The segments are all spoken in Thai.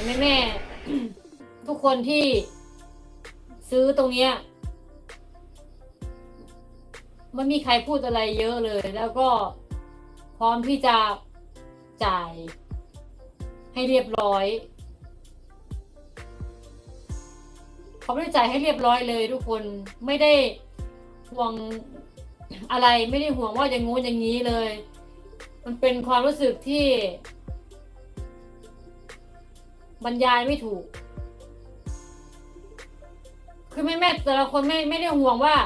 แต่แม่แม่ทุกคนที่ซื้อตรงเนี้ยไม่มีใครพูดอะไรเยอะเลย แล้วก็พร้อมที่จะจ่ายให้เรียบร้อยเขาไม่ได้จ่ายให้เรียบร้อยเลยทุกคนไม่ได้ห่วงอะไรไม่ได้ห่วงว่าอย่างงู้นอย่างนี้เลย มันเป็นความรู้สึกที่ บรรยายไม่ถูก คือแม่แม่แต่ละคนไม่ไม่ได้ห่วงว่า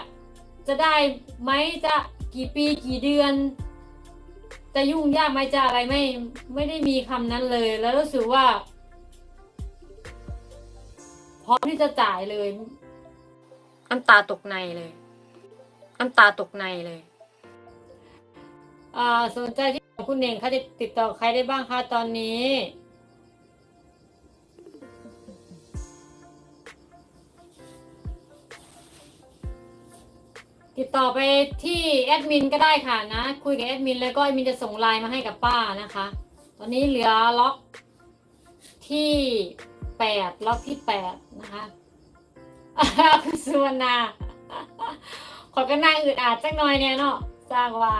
จะได้ไหมจะกี่ปีกี่เดือน จะยุ่งยากไหมจะอะไรไม่ ไม่ได้มีคำนั้นเลย แล้วรู้สึกว่าพร้อมที่จะจ่ายเลยน้ำตาตกในเลยน้ำตาตกในเลยอ่าสนใจที่คุณเน่งเขาจะติดต่อใครได้บ้างคะตอนนี้ ติดต่อไปที่แอดมินก็ได้ค่ะนะ คุยกับแอดมินแล้วก็แอดมินจะส่งไลน์มาให้กับป้านะคะ ตอนนี้เหลือล็อกที่แปดล็อกที่แปดนะคะคุณสุวรรณาขอก็นั่งอึดอัดจักหน่อยเนี่ยเนาะสร้างว่า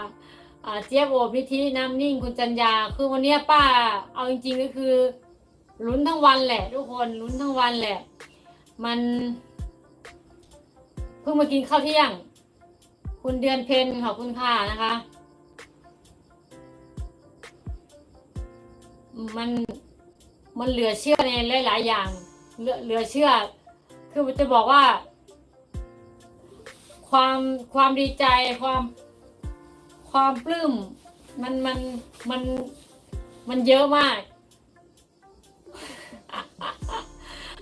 เจี๊ยบโอบนิธิน้ำนิ่งคุณจันยา คือวันนี้ป้า เอาจริงๆก็คือลุ้นทั้งวันแหละ ทุกคนลุ้นทั้งวันแหละ มันเพิ่งมากินข้าวเที่ยง คุณเดือนเพนขอบคุณค่ะนะคะ มันมันเหลือเชื่อในหลาย ๆ อย่าง เหลือเหลือเชื่อ คือจะบอกว่า ความความดีใจความความปลื้มมันมันมันมันเยอะมาก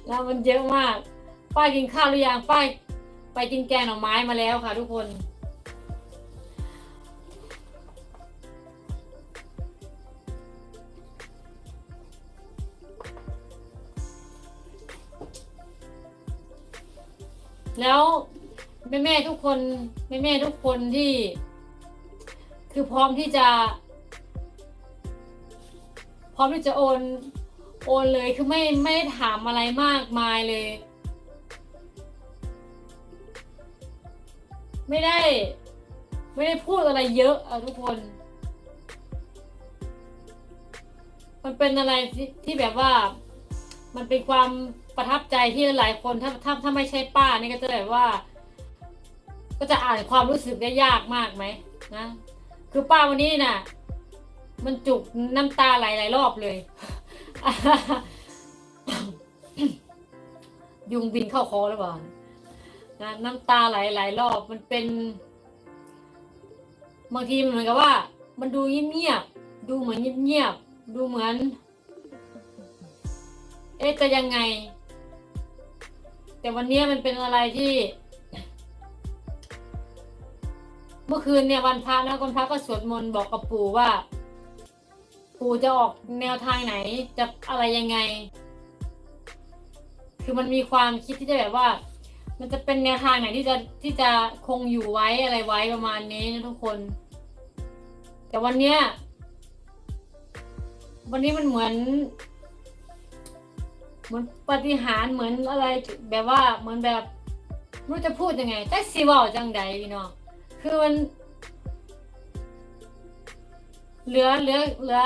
แล้วมันเยอะมาก ป้ากินข้าวหรือยังป้าไปกินแกงหน่อไม้มาแล้วค่ะทุกคน แล้วแม่แม่ๆทุกคนแม่แม่ๆทุกคนที่ คือพร้อมที่จะ พร้อมที่จะโอน โอนเลยคือไม่ไม่ถามอะไรมากมายเลย ไม่ได้ ไม่ได้พูดอะไรเยอะอะทุกคน มันเป็นอะไรที่ที่แบบว่า มันเป็นความ ประทับใจที่หลายคนถ้าถ้าถ้าไม่ใช่ป้านี่ก็จะแบบว่า ก็จะอ่านความรู้สึกได้ยากมากไหมนะคือป้าวันนี้น่ะ มันจุกน้ำตาไหลหลายรอบเลย ยุงบินเข้าคอหรือเปล่านะน้ำตาไหลหลายรอบมันเป็น บางทีเหมือนกับว่า มันดูเงียบๆดูเหมือนเงียบๆดูเหมือน เอ๊ะจะยังไง แต่วันนี้มันเป็นอะไรที่ เมื่อคืนเนี่ยวันพระนะวันพระก็สวดมนต์บอกกับปู่ว่า ปู่จะออกแนวทางไหนจะอะไรยังไง คือมันมีความคิดที่จะแบบว่า มันจะเป็นแนวทางไหนที่จะที่จะคงอยู่ไว้อะไรไว้ประมาณนี้นะทุกคน แต่วันเนี้ยวันนี้มันเหมือน เหมือนปฏิหารเหมือนอะไรแบบว่าเหมือนแบบรู้จะพูดยังไงแต่สิเว่าจังใดพี่น้องคือมัน เหลือเหลือเหลือ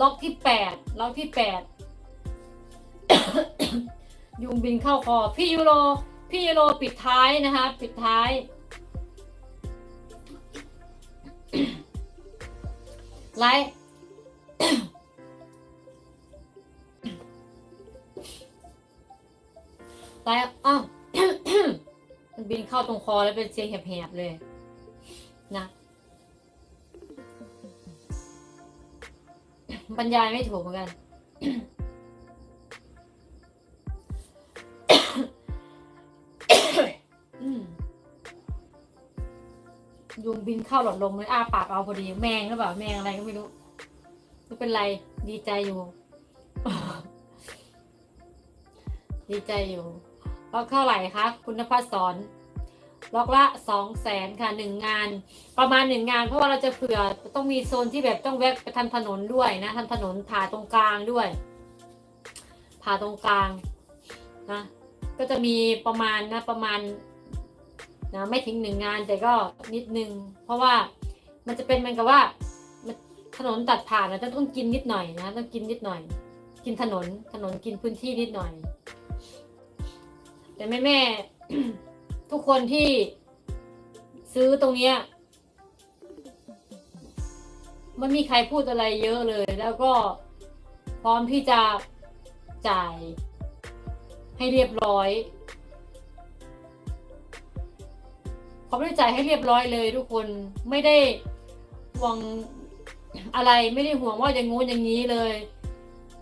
ล็อกที่แปดล็อกที่แปดยุงบินเข้าคอ พี่ยูโร พี่ยูโรปิดท้ายนะคะ ปิดท้าย ไลฟ์ ตายอ้าว มันบินเข้าตรงคอแล้วเป็นเสียงแหบๆเลย นะบรรยายไม่ถูกเหมือนกัน ยุงบินเข้าหลอดลมเลยอ้าปากเอาพอดี แมงหรือเปล่า แมงอะไรก็ไม่รู้ไม่เป็นไร ดีใจอยู่ ดีใจอยู่ ล็อกเท่าไหร่คะ คุณนภัสสอนล็อกละสองแสนค่ะหนึ่งงาน ประมาณหนึ่งงาน เพราะว่าเราจะเผื่อต้องมีโซนที่แบบต้องแวะไปทำถนนด้วยนะทำถนนผ่าตรงกลางด้วย ผ่าตรงกลางนะก็จะมีประมาณนะประมาณนะไม่ถึงหนึ่งงานแต่ก็นิดนึง เพราะว่ามันจะเป็นเหมือนกับว่าถนนตัดผ่านนะต้องกินนิดหน่อยนะต้องกินนิดหน่อย กินถนนถนนกินพื้นที่นิดหน่อย แต่แม่แม่ทุกคนที่ซื้อตรงเนี้ยไม่มีใครพูดอะไรเยอะเลย แล้วก็พร้อมที่จะจ่ายให้เรียบร้อยพร้อมที่จะจ่ายให้เรียบร้อยเลย ทุกคนไม่ได้ห่วงอะไรไม่ได้ห่วงว่าอย่างงู้นอย่างนี้เลย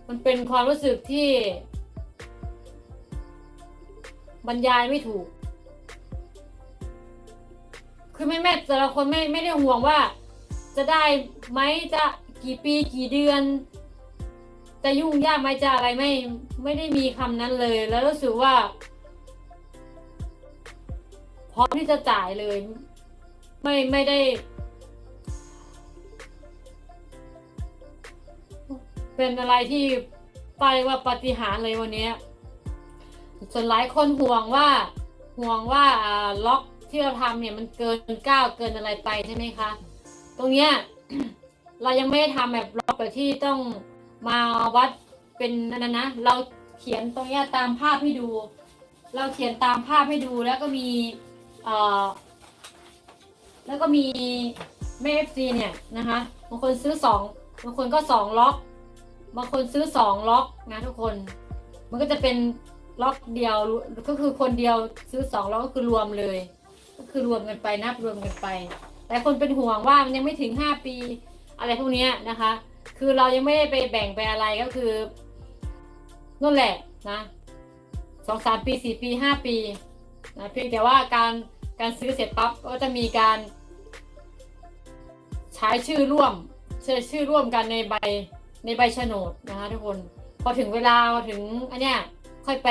มันเป็นความรู้สึกที่ บรรยายไม่ถูก คือแม่แม่แต่ละคนไม่ไม่ได้ห่วงว่า จะได้ไหมจะกี่ปีกี่เดือน จะยุ่งยากไหมจะอะไรไม่ ไม่ได้มีคำนั้นเลย แล้วรู้สึกว่าพร้อมที่จะจ่ายเลย ไม่ไม่ได้ เป็นอะไรที่ไปว่าปฏิหารเลยวันนี้ ส่วนหลายคนห่วงว่าห่วงว่าล็อกที่เราทำเนี่ยมันเกินก้าวเกินอะไรไปใช่ไหมคะ ตรงเนี้ยเรายังไม่ได้ทำแบบล็อกแบบที่ต้องมาวัดเป็นนั่นนะนะ เราเขียนตรงเนี้ยตามภาพให้ดู เราเขียนตามภาพให้ดูแล้วก็มีเอ่อแล้วก็มีแม่เอฟซีเนี่ยนะคะบางคนซื้อสองบางคนก็สองล็อกบางคนซื้อสองล็อกนะทุกคน มันก็จะเป็น ล็อกเดียวก็คือคนเดียวซื้อสองล็อกก็คือรวมเลย ก็คือรวมกันไปนับรวมกันไป แต่คนเป็นห่วงว่ามันยังไม่ถึงห้าปีอะไรพวกนี้นะคะ คือเรายังไม่ได้ไปแบ่งไปอะไรก็คือนั่นแหละนะสองสามปีสี่ปีห้าปีนะเพียงแต่ว่าการการซื้อเสร็จปั๊บก็จะมีการ ใช้ชื่อร่วมใช้ชื่อร่วมกันในใบในใบโฉนดนะคะทุกคน พอถึงเวลาพอถึงอันเนี้ย ค่อยไป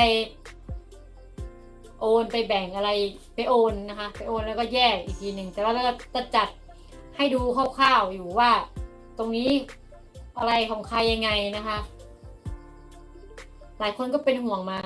โอนไปแบ่งอะไรไปโอนนะคะ ไปโอนแล้วก็แยกอีกทีหนึ่งแต่ว่าเราจะจัดให้ดูคร่าวๆอยู่ว่า ตรงนี้อะไรของใครยังไงนะคะ หลายคนก็เป็นห่วงมา